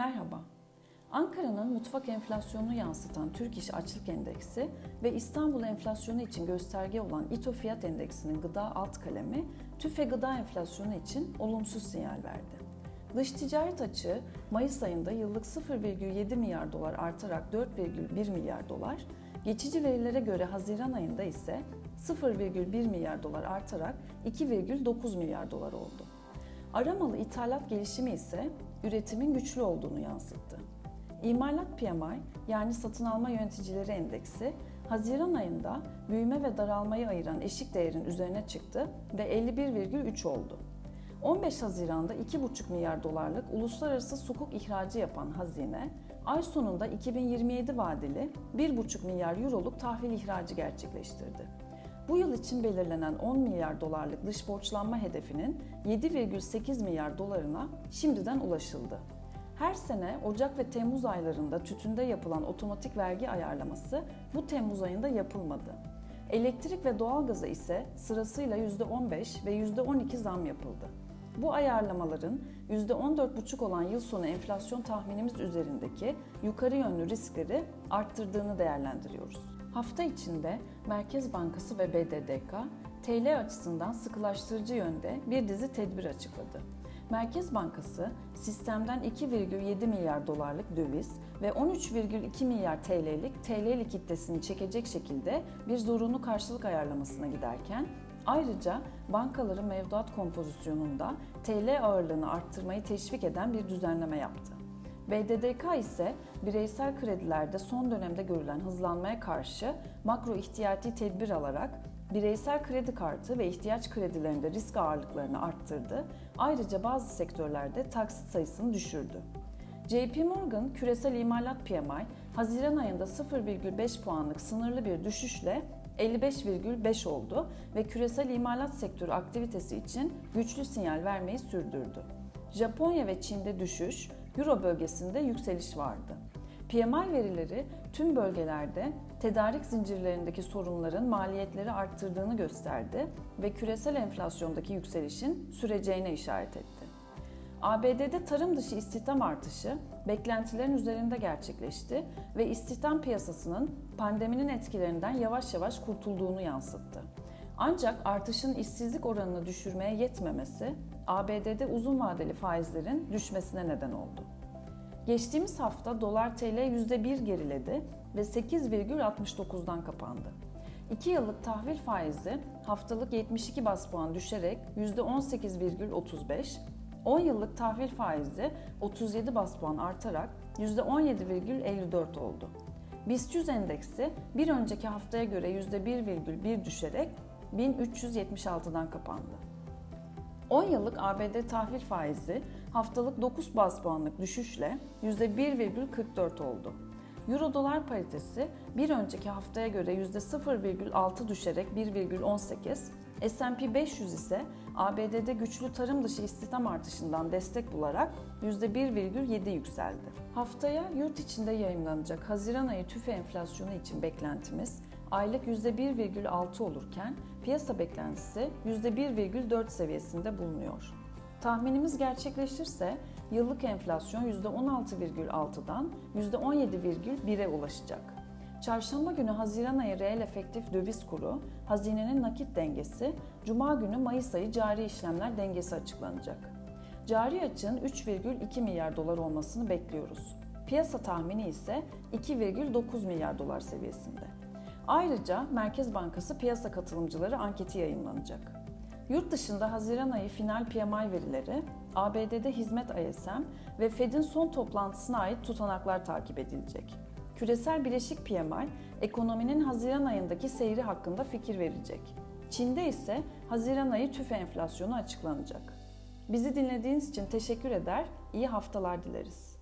Merhaba. Ankara'nın mutfak enflasyonunu yansıtan Türk İş Açlık Endeksi ve İstanbul enflasyonu için gösterge olan İTO Fiyat Endeksinin gıda alt kalemi tüfe gıda enflasyonu için olumsuz sinyal verdi. Dış ticaret açığı Mayıs ayında yıllık 0,7 milyar dolar artarak 4,1 milyar dolar, geçici verilere göre Haziran ayında ise 0,1 milyar dolar artarak 2,9 milyar dolar oldu. Aramalı ithalat gelişimi ise üretimin güçlü olduğunu yansıttı. İmalat PMI yani satın alma yöneticileri endeksi Haziran ayında büyüme ve daralmayı ayıran eşik değerin üzerine çıktı ve 51,3 oldu. 15 Haziran'da 2,5 milyar dolarlık uluslararası sukuk ihracı yapan hazine, ay sonunda 2027 vadeli 1,5 milyar euroluk tahvil ihracı gerçekleştirdi. Bu yıl için belirlenen 10 milyar dolarlık dış borçlanma hedefinin 7,8 milyar dolarına şimdiden ulaşıldı. Her sene Ocak ve Temmuz aylarında tütünde yapılan otomatik vergi ayarlaması bu Temmuz ayında yapılmadı. Elektrik ve doğalgaza ise sırasıyla %15 ve %12 zam yapıldı. Bu ayarlamaların %14,5 olan yıl sonu enflasyon tahminimiz üzerindeki yukarı yönlü riskleri arttırdığını değerlendiriyoruz. Hafta içinde Merkez Bankası ve BDDK TL açısından sıkılaştırıcı yönde bir dizi tedbir açıkladı. Merkez Bankası sistemden 2,7 milyar dolarlık döviz ve 13,2 milyar TL'lik TL likiditesini çekecek şekilde bir zorunlu karşılık ayarlamasına giderken ayrıca bankaların mevduat kompozisyonunda TL ağırlığını arttırmayı teşvik eden bir düzenleme yaptı. BDDK ise bireysel kredilerde son dönemde görülen hızlanmaya karşı makro ihtiyati tedbir alarak bireysel kredi kartı ve ihtiyaç kredilerinde risk ağırlıklarını arttırdı. Ayrıca bazı sektörlerde taksit sayısını düşürdü. JP Morgan küresel imalat PMI Haziran ayında 0,5 puanlık sınırlı bir düşüşle 55,5 oldu ve küresel imalat sektörü aktivitesi için güçlü sinyal vermeyi sürdürdü. Japonya ve Çin'de düşüş, Euro bölgesinde yükseliş vardı. PMI verileri tüm bölgelerde tedarik zincirlerindeki sorunların maliyetleri arttırdığını gösterdi ve küresel enflasyondaki yükselişin süreceğine işaret etti. ABD'de tarım dışı istihdam artışı beklentilerin üzerinde gerçekleşti ve istihdam piyasasının pandeminin etkilerinden yavaş yavaş kurtulduğunu yansıttı. Ancak artışın işsizlik oranını düşürmeye yetmemesi ABD'de uzun vadeli faizlerin düşmesine neden oldu. Geçtiğimiz hafta dolar TL %1 geriledi ve 8,69'dan kapandı. 2 yıllık tahvil faizi haftalık 72 bas puan düşerek %18,35, 10 yıllık tahvil faizi 37 bas puan artarak %17,54 oldu. BIST 100 endeksi bir önceki haftaya göre %1,1 düşerek 1376'dan kapandı. 10 yıllık ABD tahvil faizi haftalık 9 bas puanlık düşüşle %1,44 oldu. Euro dolar paritesi bir önceki haftaya göre %0,6 düşerek 1,18, S&P 500 ise ABD'de güçlü tarım dışı istihdam artışından destek bularak %1,7 yükseldi. Haftaya yurt içinde yayınlanacak Haziran ayı tüfe enflasyonu için beklentimiz aylık %1,6 olurken piyasa beklentisi %1,4 seviyesinde bulunuyor. Tahminimiz gerçekleşirse yıllık enflasyon %16,6'dan %17,1'e ulaşacak. Çarşamba günü Haziran ayı reel efektif döviz kuru, hazinenin nakit dengesi, Cuma günü Mayıs ayı cari işlemler dengesi açıklanacak. Cari açığın 3,2 milyar dolar olmasını bekliyoruz. Piyasa tahmini ise 2,9 milyar dolar seviyesinde. Ayrıca Merkez Bankası piyasa katılımcıları anketi yayınlanacak. Yurt dışında Haziran ayı final PMI verileri, ABD'de hizmet ISM ve Fed'in son toplantısına ait tutanaklar takip edilecek. Küresel bileşik PMI, ekonominin Haziran ayındaki seyri hakkında fikir verecek. Çin'de ise Haziran ayı tüfe enflasyonu açıklanacak. Bizi dinlediğiniz için teşekkür eder, iyi haftalar dileriz.